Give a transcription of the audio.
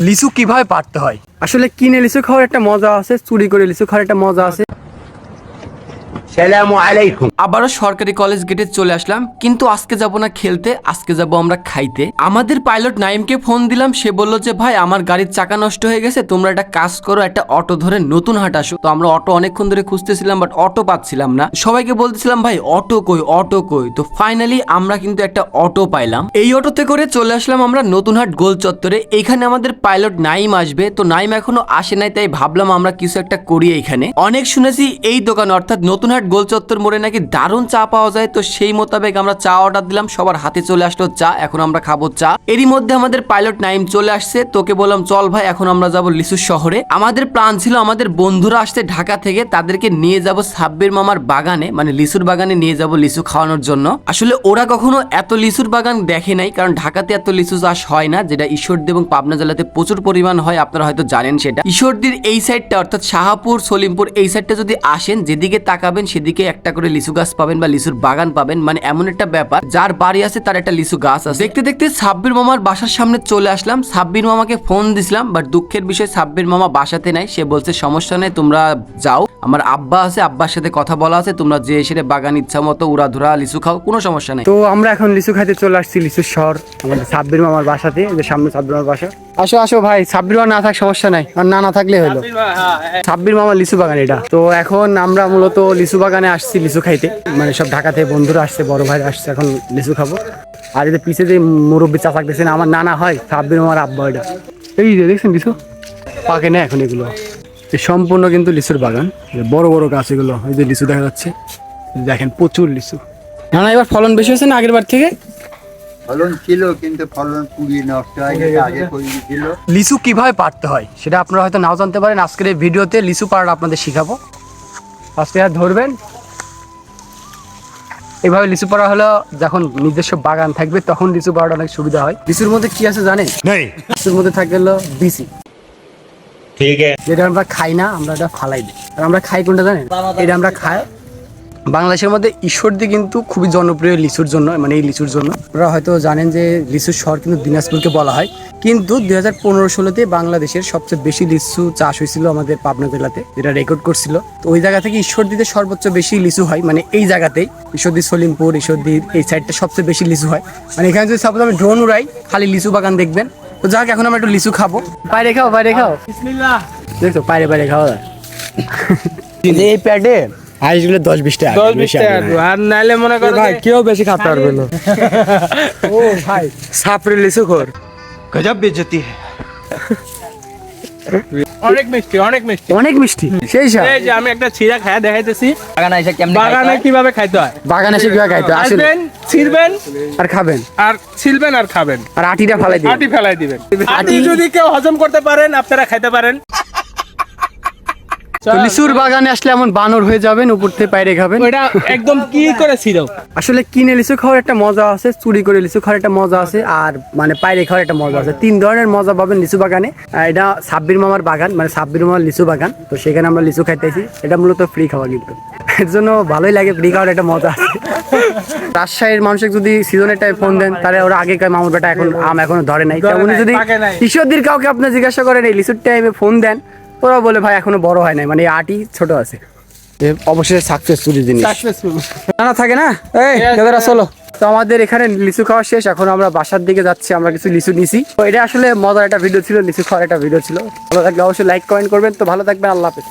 লিচু কীভাবে পারতে হয়? আসলে কিনে লিচু খাওয়ার একটা মজা আছে, চুরি করে লিচু খাওয়ার একটা মজা আছে। আবারও সরকারি কলেজ গেটে চলে আসলাম, কিন্তু আজকে যাব না খেলতে, আজকে যাব আমরা খাইতে। আমাদের পাইলট নাইমকে ফোন দিলাম, সে বলল যে, ভাই, আমার গাড়ির চাকা নষ্ট হয়ে গেছে, তোমরা একটা কাজ করো, একটা অটো ধরে নতুন হাট আসো। তো আমরা অটো অনেকক্ষণ ধরে খুঁজতেছিলাম বাট অটো পাচ্ছিলাম না। সবাইকে বলতেছিলাম, ভাই, অটো কই অটো কই? তো ফাইনালি আমরা কিন্তু একটা অটো পাইলাম। এই অটোতে করে চলে আসলাম আমরা নতুন হাট গোল চত্বরে। এইখানে আমাদের পাইলট নাইম আসবে। তো নাইম এখনও আসে নাই, তাই ভাবলাম আমরা কিছু একটা করি এইখানে অনেক শুনেছি এই দোকান, অর্থাৎ নতুন হাট গোল চত্বর মোড়ে নাকি দারুণ চা পাওয়া যায়। তো সেই মোতাবেক আমরা চা অর্ডার দিলাম, সবার হাতে চলে আসলো চা, এখন আমরা খাব চা। এরই মধ্যে আমাদের পাইলট নাইম চলে আসছে, তোকে বললাম, চল ভাই, এখন আমরা যাব লিচু শহরে। আমাদের প্ল্যান ছিল আমাদের বন্ধুরা আসছে ঢাকা থেকে, তাদেরকে নিয়ে যাব সাব্বির মামার বাগানে মানে লিচুর বাগানে নিয়ে যাব লিচু খাওয়ানোর জন্য। আসলে ওরা কখনো এত লিচুর বাগান দেখে নাই, কারণ ঢাকাতে এত লিচু চাষ হয় না, যেটা ঈশ্বরদী এবং পাবনা জেলাতে প্রচুর পরিমাণ হয়, আপনারা হয়তো জানেন সেটা। ঈশ্বরদীর এই সাইডটা অর্থাৎ শাহাপুর, সলিমপুর, এই সাইডটা যদি আসেন, যেদিকে তাকাবেন সেদিকে একটা করে লিচু গাছ পাবেন বা লিচুর বাগান পাবেন মানে এমন একটা ব্যাপার। যার বাড়ি আছে, তার একটা লিচু গাছ আছে। দেখতে দেখতে সাব্বির মামার বাসার সামনে চলে আসলাম। সাব্বির মামাকে ফোন দিছিলাম বাট দুঃখের বিষয় সাব্বির মামা বাসাতে নাই। সে বলছে, সমস্যা নেই, তোমরা যাও। আমার আব্বা আছে, আব্বার সাথে কথা বলা আছে, তোমরা যে এসে বাগান ইচ্ছা মতো উড়াধুরা লিচু খাও, কোনো সমস্যা নেই। তো আমরা এখন লিচু খাইতে চলে আসছি লিচুর শহর, আমাদের সাব্বির মামার বাসাতে, যে সামনে সাব্বির মামার বাসা। আসো আসো ভাই সাব্বির মামা না থাক সমস্যা নাই। আর না না থাকলে হলো। সাব্বির মামার লিচু বাগান এটা। তো এখন আমরা মূলত লিচু বাগানে আসছি লিচু খাইতে। মানে সব ঢাকা থেকে বন্ধুরা আসছে বড় ভাই আসছে এখন লিচু খাব। আর এই যে পিছে যে মুরব্বী চাচা দেখছেন আমার নানা হয় সাব্বির মামার আব্বা এটা। এই যে দেখছেন লিচু? পাকে না এখন এগুলো। এই সম্পূর্ণ কিন্তু লিচুর বাগান। বড় বড় গাছ এগুলো। ওই যে লিচু দেখা যাচ্ছে। দেখেন প্রচুর লিচু। না না এবার ফলন বেশি হয়েছে না আগের বার থেকে? ফলন ছিল কিন্তু ফলন পুড়িয়ে নষ্ট হয়ে গেছে আগে ছিল? লিচু কীভাবে পারতে হয়? সেটা আপনারা হয়তো নাও জানতে পারেন। আজকের এই ভিডিওতে লিচু পাড়া আপনাদের শিখাবো। ফার্স্টে আর ধরবেন? এইভাবে লিচু পাড়া হলো যখন নিজস্ব বাগান থাকবে তখন লিচু পাড়াটা অনেক সুবিধা হয়। লিচুর মধ্যে কি আছে জানেন? লিচুর মধ্যে থাকে হলো বিসি ঠিক আছে। যেটা আমরা খাই না আমরা এটা ফালাই দিই। আর আমরা খাই কোনটা জানেন? এটা আমরা খাই বাংলাদেশের মধ্যে ঈশ্বরদী কিন্তু খুবই জনপ্রিয় লিচুর জন্য মানে এই লিচুর জন্য। আপনারা হয়তো জানেন যে লিচুর শহর কিন্তু দিনাজপুরকে বলা হয়। কিন্তু দুই হাজার পনেরো ষোলোতে বাংলাদেশের সবচেয়ে বেশি লিচু চাষ হয়েছিল আমাদের পাবনা জেলাতে যেটা রেকর্ড করছিল। তো ওই জায়গা থেকে ঈশ্বরদীতে সর্বোচ্চ বেশি লিচু হয় মানে এই জায়গাতেই। ঈশ্বরদী সলিমপুর ঈশ্বরদীর এই সাইডটা সবচেয়ে বেশি লিচু হয়। মানে এখানে যদি সাপোজ আমি ড্রোন উড়াই খালি লিচু বাগান দেখবেন। তো যাক এখন আমরা একটু লিচু খাব। বাইরে খাও বাইরে খাও। দেখছ বাইরে বাইরে খাওয়া যায়। এই প্যাডে আইসগুলো দশ বিশ টাকা দশ বিশ টাকা আর নাইলে মনে করো ভাই কেউ বেশি খাতে পারবে না। ও ভাই। সাপরে লিচু খোর। গজব বেজতি অনেক মিষ্টি অনেক মিষ্টি। অনেক মিষ্টি। সেই সব এই যে আমি একটা ছিঁড়া খায়া দেখাইতেছি। বাগানে এসে কেমন বাগানে কীভাবে খাইতে হয়? বাগানে এসে কীভাবে খাইতে হয়? আসবেন ছিড়বেন। আর খাবেন। আর ছিলবেন আর খাবেন। আর আটিটা ফালাই দিবেন। আটি ফেলাই দিবেন। আটি যদি কেউ হজম করতে পারেন আপনারা খাইতে পারেন। লিচুর বাগানে আসলে এমন বানর হয়ে যাবেন উপর থেকে বাইরে খাবেন। ওইটা একদম কি করে ছিড়ো আসলে কিনে লিচু খাওয়ার একটা মজা আছে চুরি করে লিচু খাওয়ার একটা মজা আছে আর মানে বাইরে খাওয়ার একটা মজা আছে। তিন ধরনের মজা পাবেন লিচু বাগানে। এটা সাব্বির মামার বাগান মানে সাব্বির মামার লিচু বাগান। তো সেখানে আমরা লিচু খাইতেছি। এটা মূলত ফ্রি খাওয়া কিন্তু। এর জন্য ভালোই লাগে ফ্রি খাওয়ার একটা মজা আছে। রাজশাহীর মানুষের যদি সিজনের টাইম ফোন দেন তাহলে ওরা আগে কয় মামুর বেটা এখন আম এখনও ধরে নাই। উনি যদি। ঈশ্বরদীর কাউকে আপনি জিজ্ঞাসা করেন এই লিচুর টাইমে ফোন দেন ওরা বলে ভাই এখনও বড় হয় নাই। মানে আটি ছোট আছে। এ অবশ্যই সাকসেসফুল জিনিস। সাকসেসফুল না থাকে না? এই Yes, দাদারা চলো। তো আমাদের এখানে লিচু খাওয়া শেষ এখন আমরা বাসার দিকে যাচ্ছি আমরা কিছু লিচু নিছি। তো এটা আসলে মজার একটা ভিডিও ছিল লিচু খাওয়ার একটা ভিডিও ছিল। ভালো থাকলে অবশ্যই লাইক কমেন্ট করবেন। তো ভালো থাকবেন আল্লাহ হাফেজ।